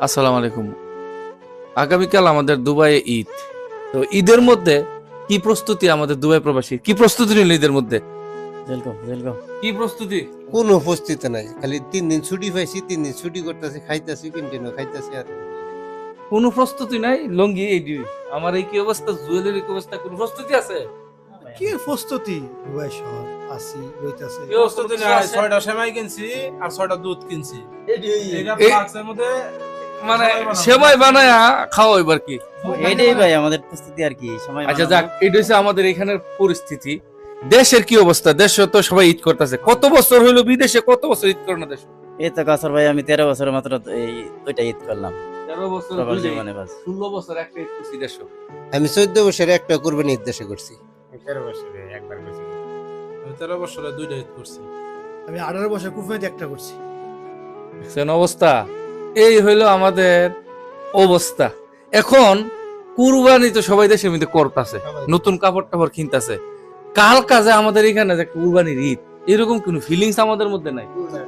আসসালামু আলাইকুম। আগামীকাল আমাদের দুবাইয়ে ঈদ। তো ঈদের মধ্যে কি প্রস্তুতি আমাদের দুবাই প্রবাসী? কি প্রস্তুতি নিল ঈদের মধ্যে? কি প্রস্তুতি? কোনো উপস্থিতি নাই। খালি তিন দিন ছুটি পাইছি তিন দিন ছুটি করতেছি খাইতেছি কন্টিনিউ খাইতেছি আর। কোনো প্রস্তুতি নাই? লঙ্গি এই দুই। আমার এই কি অবস্থা? জুয়েলের কি অবস্থা? কোনো প্রস্তুতি আছে? কি প্রস্তুতি? দুবাই শহর আসি কি প্রস্তুতি নাই? ছয়টা সেমাই কিনছি আর ছয়টা দুধ কিনছি। এটা এই- মধ্যে মানে। সেমাই বানায় খাও এবার কি? এটাই ভাই আমাদের প্রস্তুতি আর কি সময় আচ্ছা যাক এটা হচ্ছে আমাদের এখানের পরিস্থিতি। দেশের কি অবস্থা? দেশে তো সবাই ঈদ করতেছে। কত বছর হইল বিদেশে? কত বছর ঈদ করে না দেশ? এই তো কাসর ভাই আমি তেরো বছর মাত্র এই দুইটা ঈদ করলাম। তেরো বছর বছর করছি দেশ। আমি চোদ্দ বছরে একটা কোরবানি নির্দেশে করছি। আমি তেরো বছরে দুইটা ঈদ করছি। আমি আঠারো বছর কুফাইতে একটা করছি। অবস্থা? এই হইল আমাদের অবস্থা। এখন কুরবানি তো সবাই দেশের মধ্যে করতেছে নতুন কাপড় টাপড় কিনতেছে। কাল কাজে আমাদের এখানে যে কুরবানির ঈদ এরকম কোনো ফিলিংস আমাদের মধ্যে নাই।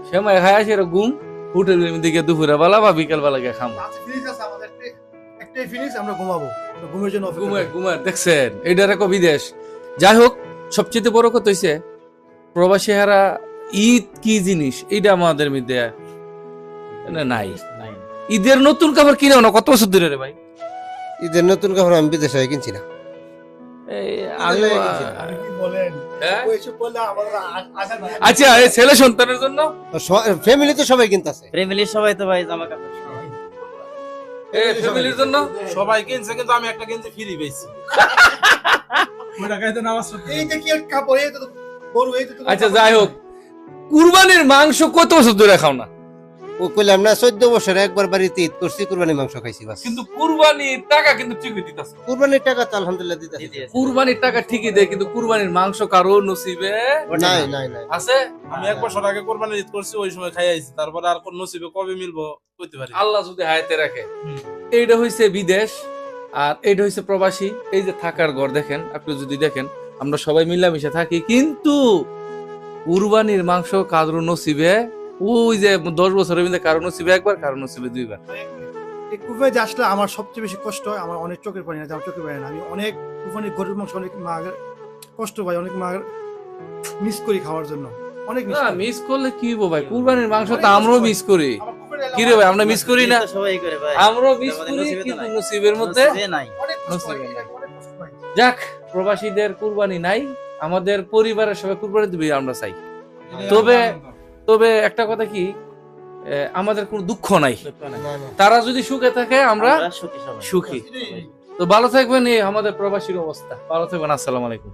সেমাই খায় আসে ঘুম হোটেলের মধ্যে গিয়ে দুপুরে বেলা বা বিকেল বেলা গিয়ে খাম। একটাই আমরা ঘুমাবো। ঘুমের জন্য অপেক্ষা ঘুমায় ঘুমায় দেখছেন এটার এক বিদেশ। যাই হোক সবচেয়ে বড় কথা হইছে প্রবাসী হারা ঈদ কি জিনিস এটা আমাদের মধ্যে নাই। ঈদের নতুন কাপড় কিনে না কত বছর ধরে রে ভাই? ঈদের নতুন কাপড় আমি বিদেশে হয়ে কিনছি না। হ্যাঁ? আচ্ছা এই ছেলে সন্তানের জন্য? ফ্যামিলি তো সবাই কিনতেছে। ফ্যামিলির সবাই তো ভাই জামা কাপড় সবাই। এই ফ্যামিলির জন্য? সবাই কিনছে কিন্তু আমি একটা কিনছি ফ্রি পেয়েছি। ওইটা খাইতে নামাজ এই যে কি কাপড় এই তো গরু এই তো তো- আচ্ছা যাই হোক। কুরবানির মাংস কত বছর ধরে খাও না? ও কইলাম না চোদ্দ বছরে একবার বাড়িতে ঈদ করছি কোরবানি মাংস খাইছি বাস। কিন্তু কুরবানির টাকা কিন্তু ঠিকই দিতেছে। কোরবানির টাকা তো আলহামদুলিল্লাহ দিতেছি। কুরবানির টাকা ঠিকই দেয় কিন্তু কুরবানির মাংস কারও নসিবে নাই নাই। নাই আছে? আমি এক বছর আগে কোরবানি ঈদ করছি ওই সময় খাই আইছি তারপরে আর কোন নসিবে কবে মিলবো কইতে পারি আল্লাহ যদি হায়াতে রাখে। এইটা হইছে বিদেশ আর এইটা হইছে প্রবাসী। এই যে থাকার ঘর দেখেন আপনি যদি দেখেন আমরা সবাই মিলামিশে থাকি কিন্তু কুরবানির মাংস কারও নসিবে ওই যে দশ বছরের মধ্যে কারও নসিবে একবার কারও নসিবে দুইবার। এই কুফাইতে আসলে আমার সবচেয়ে বেশি কষ্ট হয় আমার অনেক চোখের পানি না আমার চোখের পানি না। আমি অনেক কুফানি গরুর মাংস অনেক মাগের কষ্ট পাই অনেক মাগের মিস করি খাওয়ার জন্য। অনেক মিস না মিস করলে কি হব ভাই? কুরবানির মাংস তো আমরাও মিস করি। কি রে ভাই আমরা মিস করি না? সবাই করে ভাই। আমরাও মিস করি কিন্তু নসিবের মধ্যে নাই। যাক প্রবাসীদের কুরবানি নাই আমাদের পরিবারের সবাই কুরবানি দিবে আমরা চাই। তবে- তবে একটা কথা কি আমাদের কোনো দুঃখ নাই। তারা যদি সুখে থাকে আমরা সুখী। তো ভালো থাকবেন এই আমাদের প্রবাসীর অবস্থা। ভালো থাকবেন আসসালাম আলাইকুম।